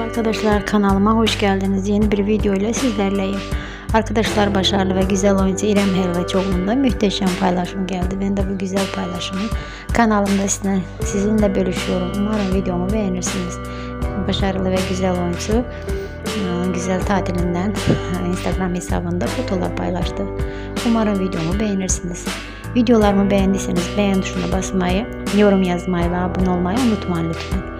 Merhaba arkadaşlar kanalıma hoş geldiniz. Yeni bir video ile sizlerleyim. Arkadaşlar başarılı ve güzel oyuncu İrem Helvaçoğlu'nda muhteşem paylaşım geldi. Ben de bu güzel paylaşımı kanalımda sizinle, sizinle bölüşüyorum. Umarım videomu beğenirsiniz. Başarılı ve güzel oyuncu e, güzel tatilinden Instagram hesabında fotolar paylaştı. Umarım videomu beğenirsiniz. Videolarımı beğendiyseniz beğen tuşuna basmayı, yorum yazmayı ve abone olmayı unutmayın lütfen.